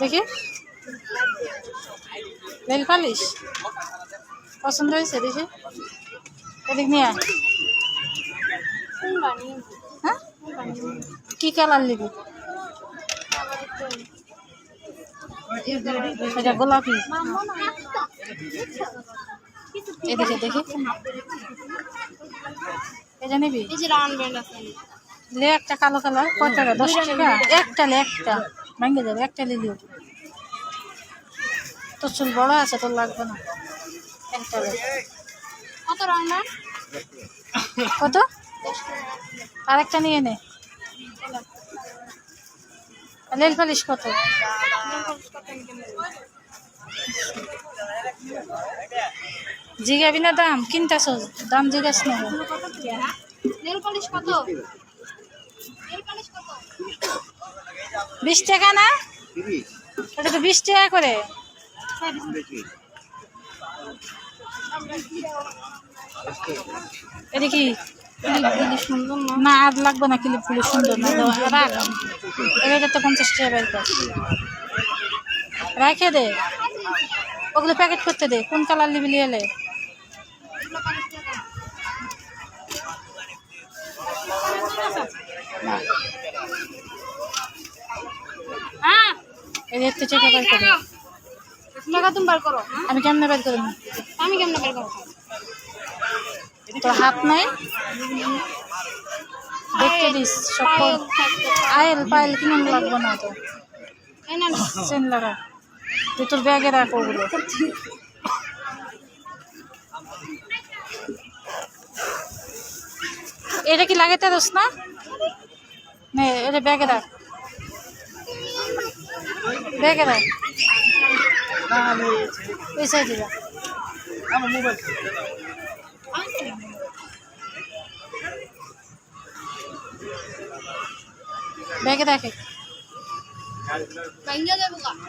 দেখি। Nail polish. পছন্দ হয়েছে দেখি। এদিক নিয়ে হ্যাঁ? কি কালার নিবি? এটা গোলাপি। এদিকে দেখি। এটা নিবি? লে একটা কালো কালার। কত টাকা? দশ টাকা? একটা লে একটা। ভেঙে যাবে একটা লিলি তোর চুল বড় আছে তোর লাগবে না। একটা কত রাউন্ড কত? আরেকটা নিয়ে নে। লেল পালিশ কত জিগাবি না দাম কিনতাছ দাম জিজ্ঞাস নেল পলিশ কত নেল পলিশ কত বিশ টাকা না? এটা তো বিশ টাকা করে। এটা কি? সুন্দর না না আর লাগবে না ক্লিপগুলো সুন্দর না রাখ এটা তো পঞ্চাশ টাকা বের কর রাখে দে। ওগুলো প্যাকেট করতে দে কোন কালার নিবি এলে? হ্যাঁ এই যে একটু চেপে বের করে। টাকা তুমি বার করো। আমি কেমনে বের করে নিই? আমি কেমন বের করব? তোর হাত নাই? দেখতে দিস সব আয়েল পায়েল কিনে লাগবে না তো। চেন লাগা। তুই তোর ব্যাগে রাখ ওগুলো। এটা কি লাগাইতে দোস না? নে এটা ব্যাগে রাখ। ব্যাগে রাখ ওই সাইডে গা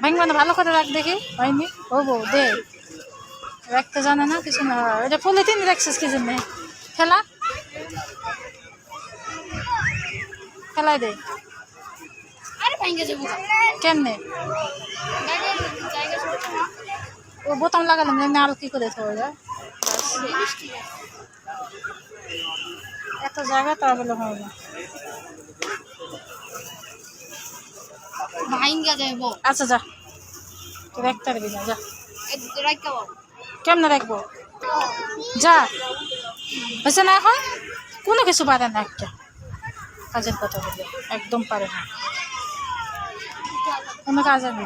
ভাঙবে না, ভালো করে রাখ দেখি। হয়নি ও বউ, দে। রাখতে জানে না, কিছু না। এটা পলিথিন রাখছিস কি জন্য? খেলা? খেলাই দে। কেমনে? ও বোতাম লাগালাম এমনি আলো কি করে এত জায়গা তা বলে হবে না। ভাঙ্গা যাব আচ্ছা যা। তুই রাখতে পারবি না যা। কেমনে রাখব? যা। হয়েছে না এখন? কোনো কিছু পারে না একটা। কাজের কথা বলে একদম পারে না। কোনো কাজের না